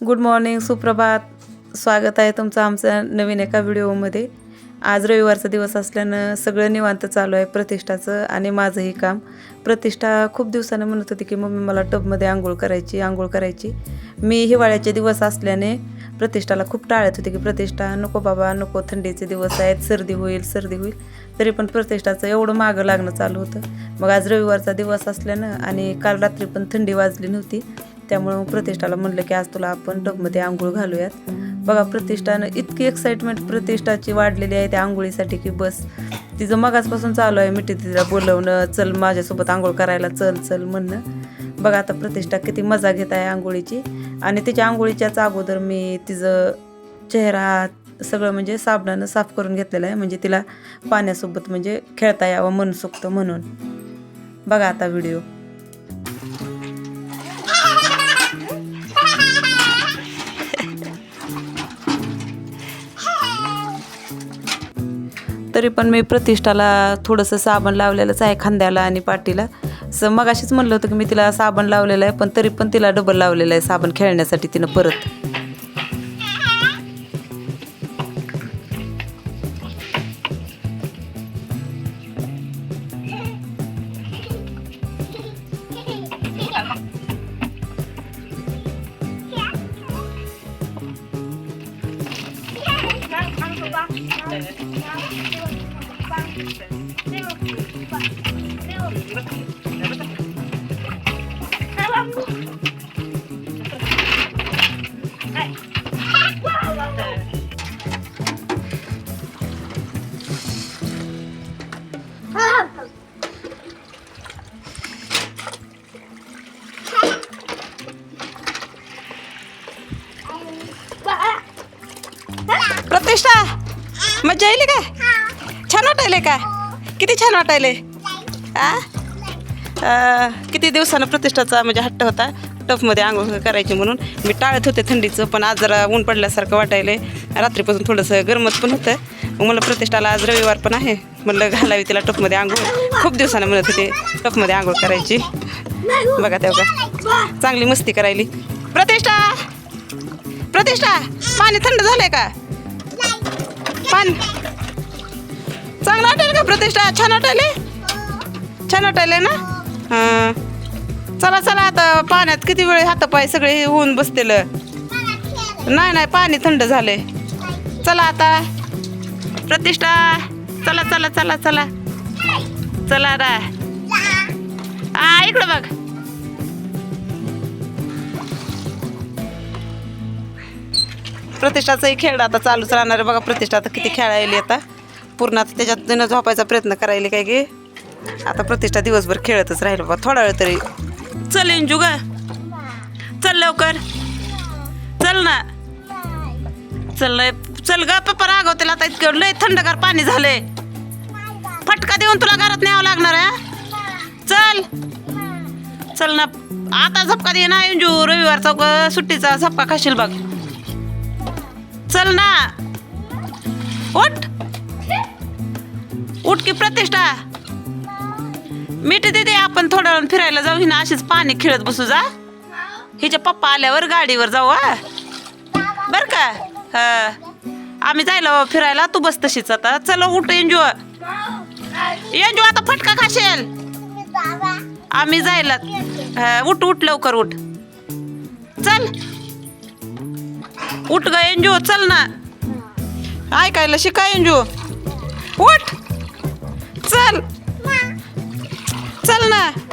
Good morning सुप्रभात. स्वागत आहे तुमचं आमचा नवीन एका व्हिडिओमध्ये. आज रविवारचा दिवस असल्यानं सगळं निवांत चालू आहे प्रतिष्ठाचं आणि माझंही काम. प्रतिष्ठा खूप दिवसानं म्हणत होती की मम्मी मला टबमध्ये आंघोळ करायची आंघोळ करायची. मी हिवाळ्याचे दिवस असल्याने प्रतिष्ठाला खूप टाळत होते की प्रतिष्ठा नको बाबा नको थंडीचे दिवस आहेत सर्दी होईल सर्दी होईल. तरी पण प्रतिष्ठाचं एवढं मागं लागणं चालू होतं. मग आज रविवारचा दिवस असल्यानं आणि काल रात्री पण थंडी वाजली नव्हती. त्यामुळं प्रतिष्ठाला म्हणलं की आज तुला आपण टबमध्ये आंघोळ घालूयात. बघा प्रतिष्ठानं इतकी एक्साइटमेंट प्रतिष्ठाची वाढलेली आहे त्या आंघोळीसाठी की बस. तिचं मगाचपासून चालू आहे मिठी तिला बोलवणं चल माझ्यासोबत आंघोळ करायला चल चल म्हणणं. बघा आता प्रतिष्ठा किती मजा घेत आहे आंघोळीची. आणि तिच्या आंघोळीच्याच अगोदर मी तिचं चेहरा सगळं म्हणजे साबणानं साफ करून घेतलेलं आहे. म्हणजे तिला पाण्यासोबत म्हणजे खेळता यावं मनसोक्त म्हणून. बघा आता व्हिडिओ. तरी पण मी प्रतिष्ठाला थोडंसं साबण लावलेलंच आहे खांद्याला आणि पाठीला. स मग अशीच म्हणलं होतं की मी तिला साबण लावलेलं आहे पण तरी पण तिला डबल लावलेलं आहे साबण खेळण्यासाठी तिनं परत. प्रतिष्ठा मजा येईल काय? छान वाटायले का किती छान वाटायले आ? किती दिवसानं प्रतिष्ठाचा म्हणजे हट्ट होता टफमध्ये आंघोळ करायची म्हणून. मी टाळत होते थंडीचं पण आज जरा ऊन पडल्यासारखं वाटायले रात्रीपासून थोडंसं गरमत पण होतं. मला प्रतिष्ठाला आज रविवार पण आहे. म्हणलं घालावी तिला टपमध्ये आंघोळ. खूप दिवसानं म्हणत होते टपमध्ये आंघोळ करायची. बघा तेव्हा का चांगली मस्ती करायली. प्रतिष्ठा! प्रतिष्ठा! पाणी थंड झालंय का? पाणी चांगलं वाटेल का प्रतिष्ठा? छान वाटायले छान वाटायले ना? हां. चला चला आता पाण्यात किती वेळ हातपाय सगळे होऊन बसतील? नाही नाही पाणी थंड झाले चला आता. प्रतिष्ठा. चला चला चला चला. चला रा इकडं बघ. प्रतिष्ठाचाही खेळ आता चालूच राहणार आहे. बघा प्रतिष्ठा आता किती खेळायली आता. पूर्ण आता त्याच्यात झोपायचा प्रयत्न करायला काय की आता प्रतिष्ठा दिवसभर खेळतच राहील बाबा थोडा वेळ तरी. चल इंजू ग. चल लवकर. चल ना. चल चल ग पप्पा रागवतील आता इतकं. लय थंडगार पाणी झालंय. फटका देऊन तुला घरात न्यावं लागणार आहे चल. चल ना. आता झपका दे ना इंजू. रविवारचा सुट्टीचा झपका खाशील बघ. चल ना. उठ. उठ की प्रतिष्ठा. मीठ दे आपण थोड्या वेळ फिरायला जाऊ. ना अशीच पाणी खेळत बसू जा. हिच्या पप्पा आल्यावर गाडीवर जाऊ हा. बर का? ह. आम्ही जायला फिरायला. तू बस तशीच आता. चल उठ एन्जो एन्जो आता फटका खाशील. आम्ही जायला. उठ उठ लवकर उठ. चल. उठ ग एन्जो चल ना. ऐकायला शिका एन्जो उठ. Selena.